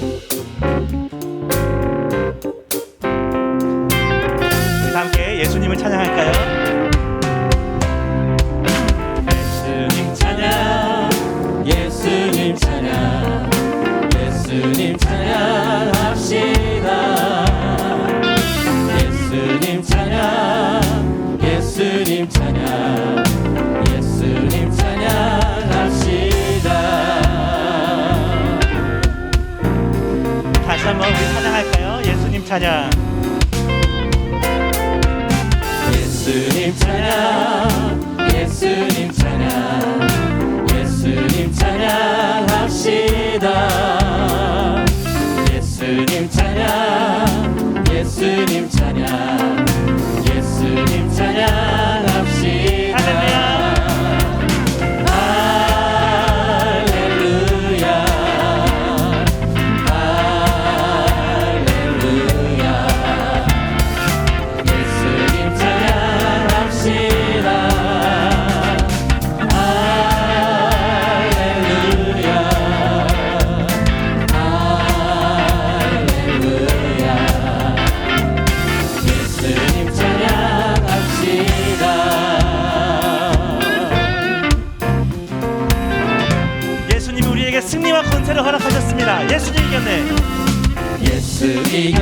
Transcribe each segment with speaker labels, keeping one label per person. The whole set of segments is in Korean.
Speaker 1: Thank you. 찬양
Speaker 2: 예수님 찬양.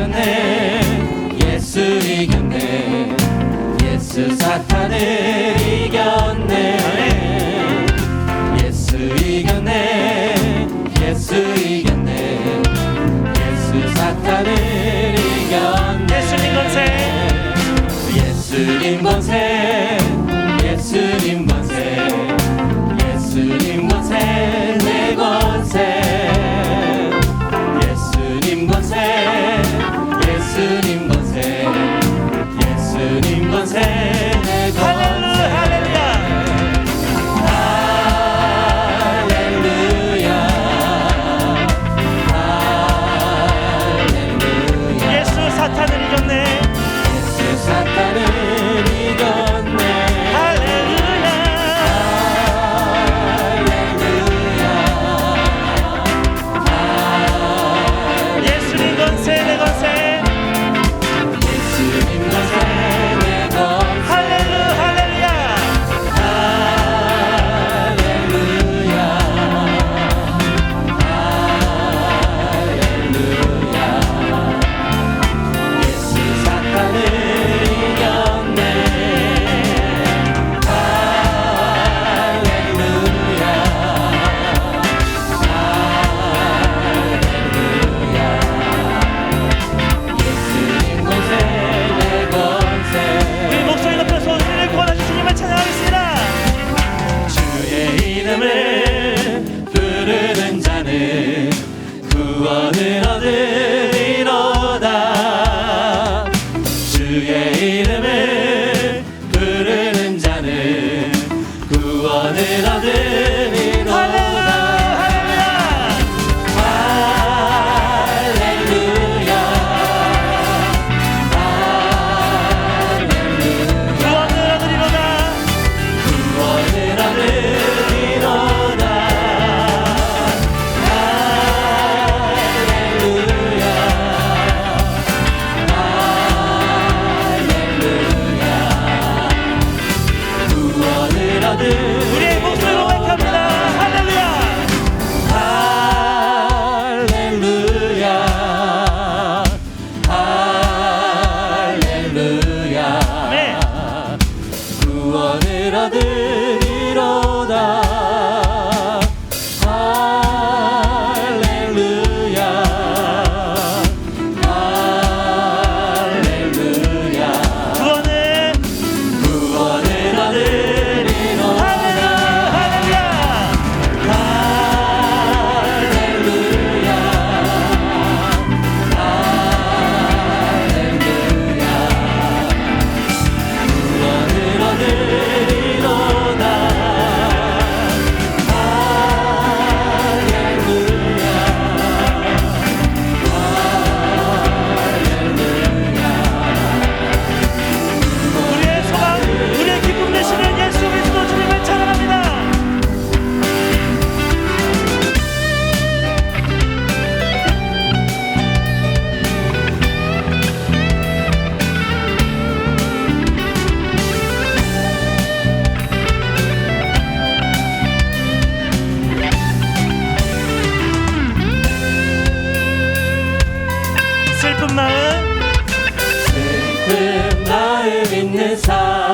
Speaker 1: 이겼네.
Speaker 2: 예수 이겼네. 예수 사탄을 이겼네. 예수 이겼네. 예수 이겼네. 예수 사탄을 이겼네.
Speaker 1: 예수님 권세.
Speaker 2: 예수님 권세. 예수님 권세. 예수님 권세. 내 권세.
Speaker 1: Sígueme. 슬픈 마음
Speaker 2: 슬픈 마음 있는 사람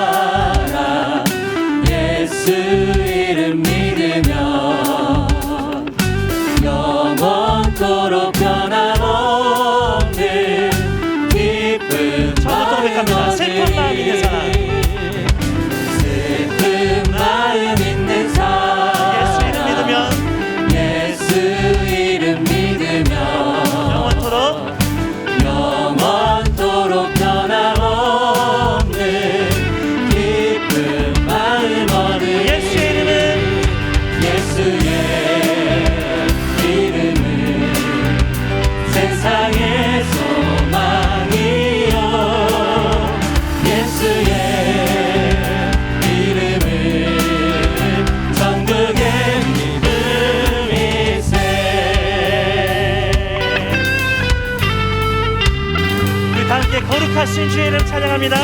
Speaker 1: 예수 이름 찬양합니다.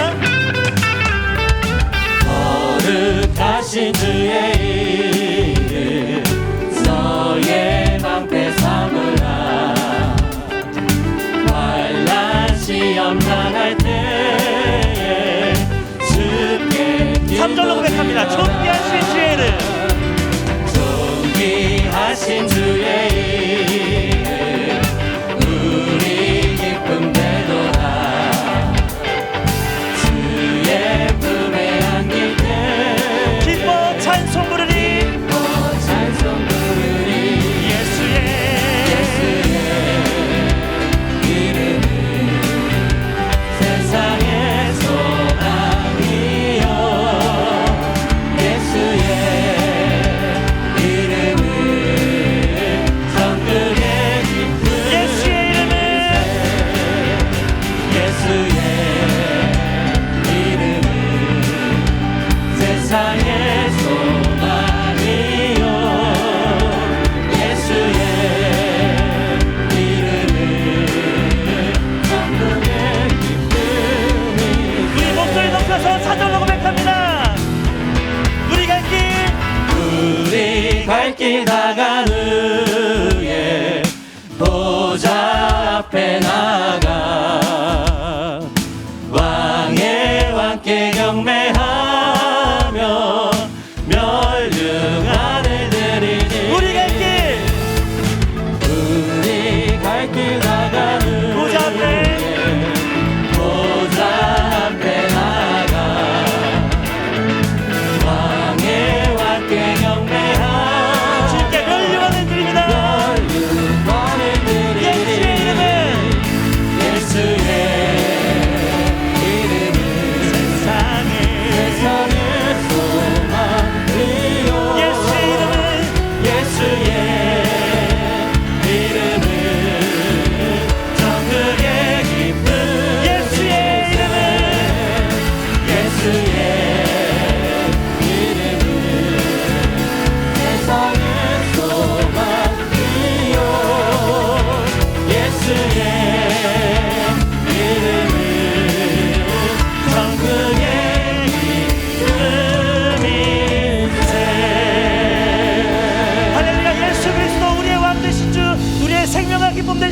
Speaker 2: 거룩하신 주의 이름 너의 방패 삼으라 환란 시험 당할 때에 주께
Speaker 1: 3절로 고백합니다. 존귀하신 주의 이름
Speaker 2: 존귀하신 주의 이름
Speaker 1: 깨다가는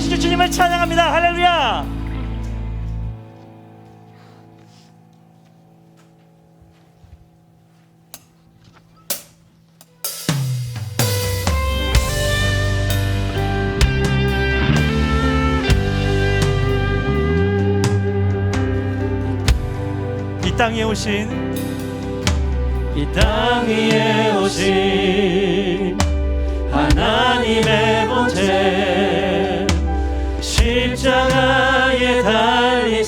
Speaker 1: 살아계신 주님을 찬양합니다. 할렐루야. 이 땅에 오신
Speaker 2: 이 땅에 오신 하나님의 본체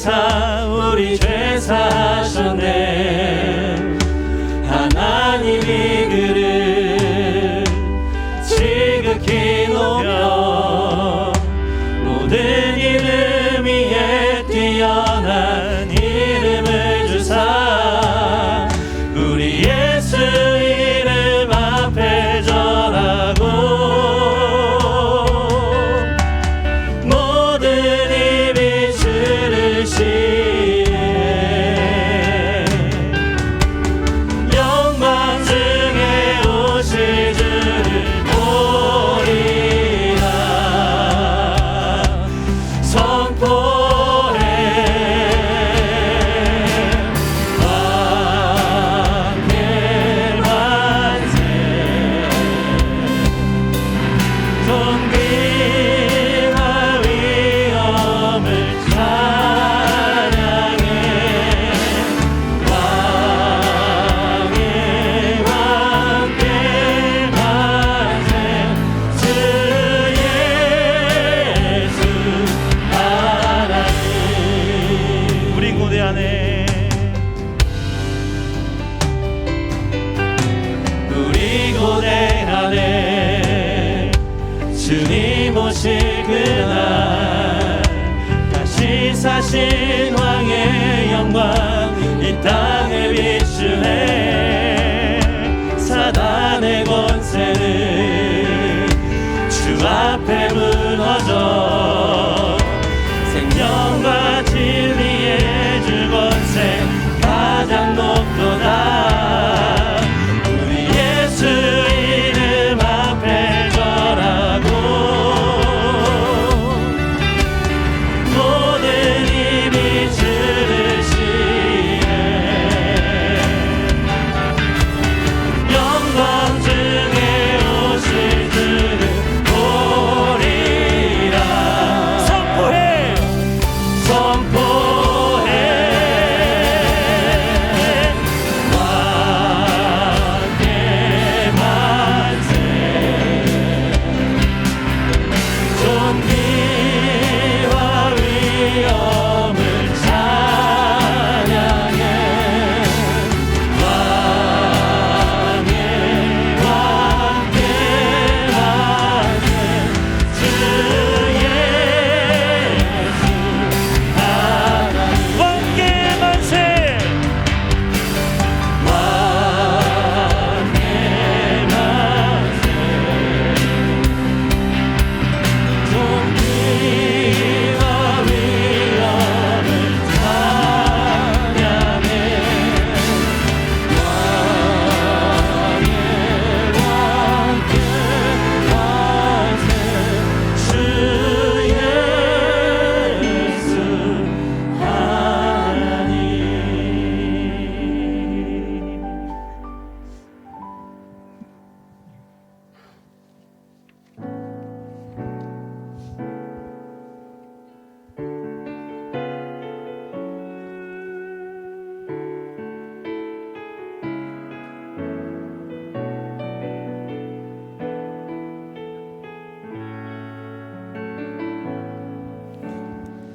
Speaker 2: 죄사 우리 죄사셨네.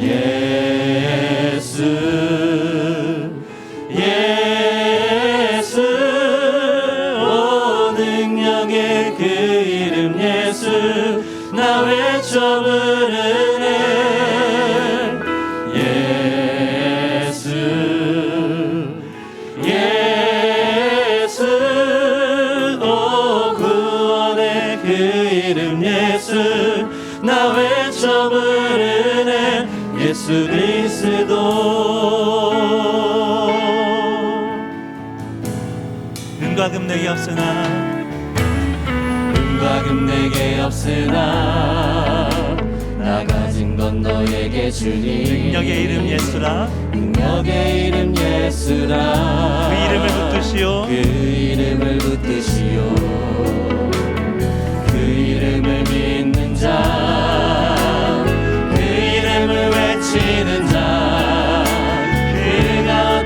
Speaker 2: 也是。 예수 그리스도.
Speaker 1: 은과 금 내게 없으나.
Speaker 2: 은과 금 내게 없으나. 나 가진 건 너에게 주니.
Speaker 1: 능력의 이름 예수라.
Speaker 2: 능력의 이름 예수라.
Speaker 1: 그 이름을 붙드시오.
Speaker 2: 그 이름을 붙드시오.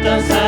Speaker 2: Santo,